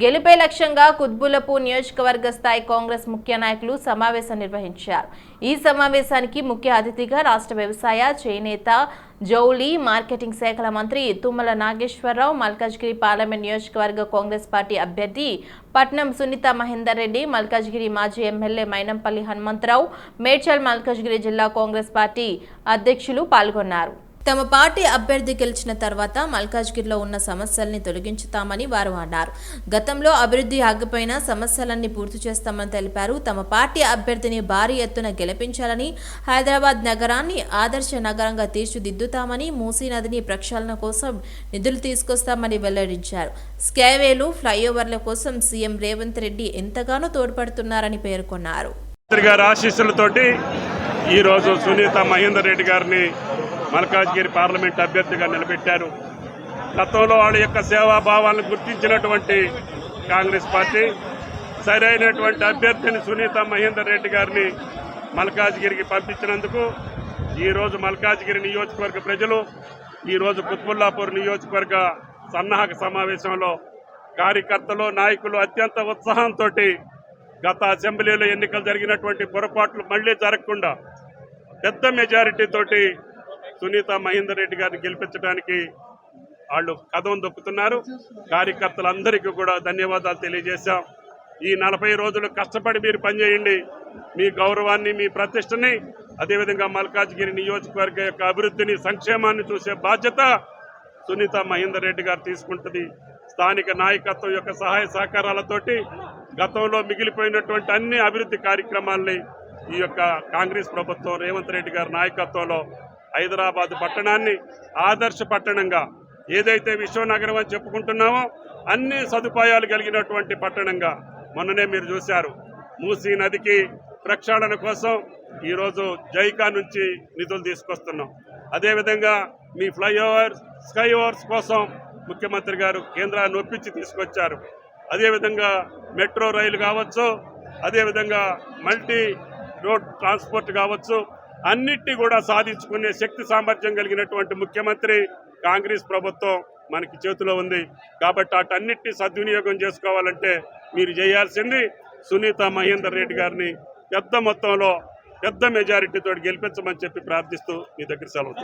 గెలుపే లక్ష్యంగా కుత్బులపూర్ నియోజకవర్గ స్థాయి కాంగ్రెస్ ముఖ్య నాయకులు సమావేశం నిర్వహించారు. ఈ సమావేశానికి ముఖ్య అతిథిగా రాష్ట్ర వ్యవసాయ చేనేత జౌలి మార్కెటింగ్ శాఖల మంత్రి తుమ్మల నాగేశ్వరరావు మల్కాజ్గిరి పార్లమెంట్ నియోజకవర్గ కాంగ్రెస్ పార్టీ అభ్యర్థి పట్నం సునీత మహేందర్ రెడ్డి మల్కాజ్గిరి మాజీ ఎమ్మెల్యే మైనంపల్లి హనుమంతరావు మేడ్చల్ మల్కాజ్గిరి జిల్లా కాంగ్రెస్ పార్టీ అధ్యక్షులు పాల్గొన్నారు. తమ పార్టీ అభ్యర్థి గెలిచిన తర్వాత మల్కాజ్గిరిలో ఉన్న సమస్యల్ని తొలగించుతామని వారు అన్నారు. గతంలో అభివృద్ధి ఆగిపోయిన సమస్యలన్నీ పూర్తి చేస్తామని తెలిపారు. తమ పార్టీ అభ్యర్థిని భారీ ఎత్తున గెలిపించాలని హైదరాబాద్ నగరాన్ని ఆదర్శ నగరంగా తీర్చిదిద్దుతామని మూసీ నదిని ప్రక్షాళన కోసం నిధులు తీసుకొస్తామని వెల్లడించారు. స్కైవేలు ఫ్లైఓవర్ల కోసం సీఎం రేవంత్ రెడ్డి ఎంతగానో తోడ్పడుతున్నారని పేర్కొన్నారు. ఆశీస్సులతోటి ఈరోజు సునీత మహేందర్ రెడ్డి గారిని మల్కాజ్గిరి పార్లమెంట్ అభ్యర్థిగా నిలబెట్టారు. గతంలో వాళ్ళ యొక్క సేవాభావాలను గుర్తించినటువంటి కాంగ్రెస్ పార్టీ సరైనటువంటి అభ్యర్థిని సునీత మహేందర్ రెడ్డి గారిని మల్కాజ్గిరికి పంపించినందుకు ఈరోజు మల్కాజ్గిరి నియోజకవర్గ ప్రజలు ఈరోజు కుత్బుల్లాపూర్ నియోజకవర్గ సన్నాహక సమావేశంలో కార్యకర్తలు నాయకులు అత్యంత ఉత్సాహంతో గత అసెంబ్లీలో ఎన్నికలు జరిగినటువంటి పొరపాట్లు మళ్ళీ జరగకుండా పెద్ద మెజారిటీతోటి సునీత మహేందర్ రెడ్డి గారిని గెలిపించడానికి వాళ్ళు కథం దొక్కుతున్నారు. కార్యకర్తలందరికీ కూడా ధన్యవాదాలు తెలియజేశాం. ఈ నలభై రోజులు కష్టపడి మీరు పనిచేయండి. మీ గౌరవాన్ని మీ ప్రతిష్టని అదేవిధంగా మల్కాజ్గిరి నియోజకవర్గ యొక్క అభివృద్ధిని సంక్షేమాన్ని చూసే బాధ్యత సునీత మహేందర్ రెడ్డి గారు తీసుకుంటుంది. స్థానిక నాయకత్వం యొక్క సహాయ సహకారాలతోటి గతంలో మిగిలిపోయినటువంటి అన్ని అభివృద్ధి కార్యక్రమాల్ని ఈ యొక్క కాంగ్రెస్ ప్రభుత్వం రేవంత్ రెడ్డి గారి నాయకత్వంలో హైదరాబాద్ పట్టణాన్ని ఆదర్శ పట్టణంగా ఏదైతే విశ్వనగరం అని చెప్పుకుంటున్నామో అన్ని సదుపాయాలు కలిగినటువంటి పట్టణంగా మొన్ననే మీరు చూశారు. మూసీ నదికి ప్రక్షాళన కోసం ఈరోజు జైకా నుంచి నిధులు తీసుకొస్తున్నాం. అదేవిధంగా మీ ఫ్లైఓవర్స్ స్కై ఓవర్స్ కోసం ముఖ్యమంత్రి గారు కేంద్రాన్ని ఒప్పించి తీసుకొచ్చారు. అదేవిధంగా మెట్రో రైలు కావచ్చు అదేవిధంగా మల్టీ రోడ్ ట్రాన్స్పోర్ట్ కావచ్చు అన్నిటినీ కూడా సాధించుకునే శక్తి సామర్థ్యం కలిగినటువంటి ముఖ్యమంత్రి కాంగ్రెస్ ప్రభుత్వం మనకి చేతిలో ఉంది. కాబట్టి అటన్నిటిని సద్వినియోగం చేసుకోవాలంటే మీరు చేయాల్సింది సునీత మహేందర్ రెడ్డి గారిని పెద్ద మొత్తంలో పెద్ద మెజారిటీతో గెలిపించమని చెప్పి ప్రార్థిస్తూ మీ దగ్గర సెలవు